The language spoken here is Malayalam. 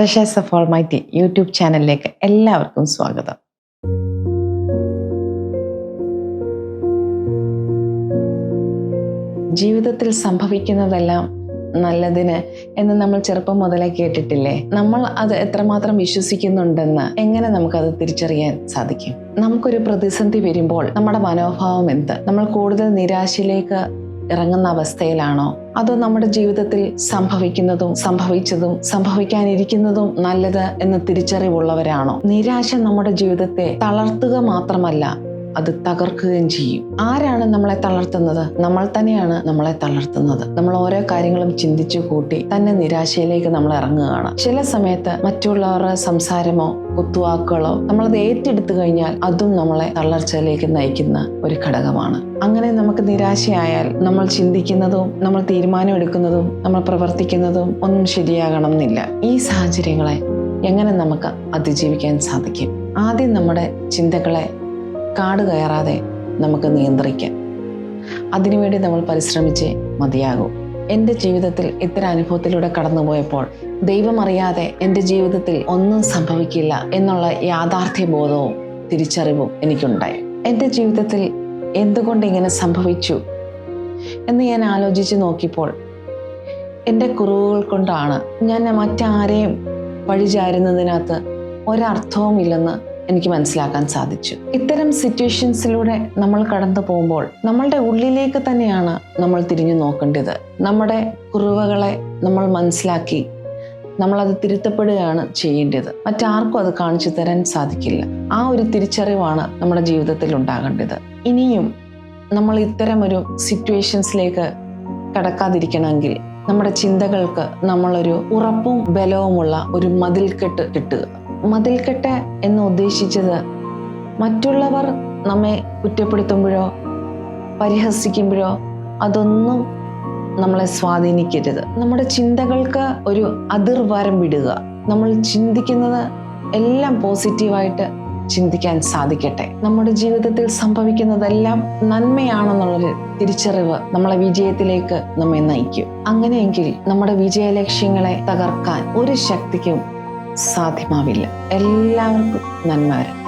Treasures of almighty YouTube ചാനലിലേക്ക് എല്ലാവർക്കും സ്വാഗതം. ജീവിതത്തിൽ സംഭവിക്കുന്നതെല്ലാം നല്ലതിന് എന്ന് നമ്മൾ ചെറുപ്പം മുതലേ കേട്ടിട്ടില്ലേ? നമ്മൾ അത് എത്രമാത്രം വിശ്വസിക്കുന്നുണ്ടെന്ന് എങ്ങനെ നമുക്കത് തിരിച്ചറിയാൻ സാധിക്കും? നമുക്കൊരു പ്രതിസന്ധി വരുമ്പോൾ നമ്മുടെ മനോഭാവം എന്ത്? നമ്മൾ കൂടുതൽ നിരാശയിലേക്ക് ഇറങ്ങുന്ന അവസ്ഥയിലാണോ? അതോ നമ്മുടെ ജീവിതത്തിൽ സംഭവിക്കുന്നതും സംഭവിച്ചതും സംഭവിക്കാനിരിക്കുന്നതും നല്ലത് എന്ന് തിരിച്ചറിവുള്ളവരാണോ? നിരാശ നമ്മുടെ ജീവിതത്തെ തളർത്തുക മാത്രമല്ല അത് തകർക്കുകയും ചെയ്യും. ആരാണ് നമ്മളെ തളർത്തുന്നത്? നമ്മൾ തന്നെയാണ് നമ്മളെ തളർത്തുന്നത്. നമ്മൾ ഓരോ കാര്യങ്ങളും ചിന്തിച്ചു കൂട്ടി തന്നെ നിരാശയിലേക്ക് നമ്മൾ ഇറങ്ങുകയാണ്. ചില സമയത്ത് മറ്റുള്ളവരുടെ സംസാരമോ കുത്തുവാക്കുകളോ നമ്മളത് ഏറ്റെടുത്തു കഴിഞ്ഞാൽ അതും നമ്മളെ തളർച്ചയിലേക്ക് നയിക്കുന്ന ഒരു ഘടകമാണ്. അങ്ങനെ നമുക്ക് നിരാശയായാൽ നമ്മൾ ചിന്തിക്കുന്നതും നമ്മൾ തീരുമാനം എടുക്കുന്നതും നമ്മൾ പ്രവർത്തിക്കുന്നതും ഒന്നും ശരിയാകണം എന്നില്ല ഈ സാഹചര്യങ്ങളെ എങ്ങനെ നമുക്ക് അതിജീവിക്കാൻ സാധിക്കും? ആദ്യം നമ്മുടെ ചിന്തകളെ കാട് കയറാതെ നമുക്ക് നിയന്ത്രിക്കാം. അതിനുവേണ്ടി നമ്മൾ പരിശ്രമിച്ച് മതിയാകൂ. എന്റെ ജീവിതത്തിൽ ഇത്തരം അനുഭവത്തിലൂടെ കടന്നുപോയപ്പോൾ ദൈവമറിയാതെ എന്റെ ജീവിതത്തിൽ ഒന്നും സംഭവിക്കില്ല എന്നുള്ള യാഥാർത്ഥ്യ ബോധവും തിരിച്ചറിവും എനിക്കുണ്ടായി. എന്റെ ജീവിതത്തിൽ എന്തുകൊണ്ട് ഇങ്ങനെ സംഭവിച്ചു എന്ന് ഞാൻ ആലോചിച്ച് നോക്കിയപ്പോൾ എന്റെ കുറവുകൾ കൊണ്ടാണ് ഞാൻ മറ്റാരെയും വഴിചാരുന്നതിനകത്ത് ഒരർത്ഥവുമില്ലെന്ന് എനിക്ക് മനസ്സിലാക്കാൻ സാധിച്ചു. ഇത്തരം സിറ്റുവേഷൻസിലൂടെ നമ്മൾ കടന്നു പോകുമ്പോൾ നമ്മളുടെ ഉള്ളിലേക്ക് തന്നെയാണ് നമ്മൾ തിരിഞ്ഞു നോക്കേണ്ടത്. നമ്മുടെ കുറവുകളെ നമ്മൾ മനസ്സിലാക്കി നമ്മളത് തിരുത്തപ്പെടുകയാണ് ചെയ്യേണ്ടത്. മറ്റാർക്കും അത് കാണിച്ചു തരാൻ സാധിക്കില്ല. ആ ഒരു തിരിച്ചറിവാണ് നമ്മുടെ ജീവിതത്തിൽ ഉണ്ടാകേണ്ടത്. ഇനിയും നമ്മൾ ഇത്തരം ഒരു സിറ്റുവേഷൻസിലേക്ക് കടക്കാതിരിക്കണമെങ്കിൽ നമ്മുടെ ചിന്തകൾക്ക് നമ്മളൊരു ഉറപ്പും ബലവുമുള്ള ഒരു മതിൽക്കെട്ട് കിട്ടുക. മതിൽക്കെട്ട് എന്ന് ഉദ്ദേശിച്ചത് മറ്റുള്ളവർ നമ്മെ കുറ്റപ്പെടുത്തുമ്പോഴോ പരിഹസിക്കുമ്പോഴോ അതൊന്നും നമ്മളെ സ്വാധീനിക്കരുത്. നമ്മുടെ ചിന്തകൾക്ക് ഒരു അതിർവരം വിടുക. നമ്മൾ ചിന്തിക്കുന്നത് എല്ലാം പോസിറ്റീവായിട്ട് ചിന്തിക്കാൻ സാധിക്കട്ടെ. നമ്മുടെ ജീവിതത്തിൽ സംഭവിക്കുന്നതെല്ലാം നന്മയാണെന്നുള്ളൊരു തിരിച്ചറിവ് നമ്മളെ വിജയത്തിലേക്ക് നമ്മെ നയിക്കും. അങ്ങനെയെങ്കിൽ നമ്മുടെ വിജയ ലക്ഷ്യങ്ങളെ തകർക്കാൻ ഒരു ശക്തിക്കും സാധ്യമാവില്ല. എല്ലാവർക്കും നന്മ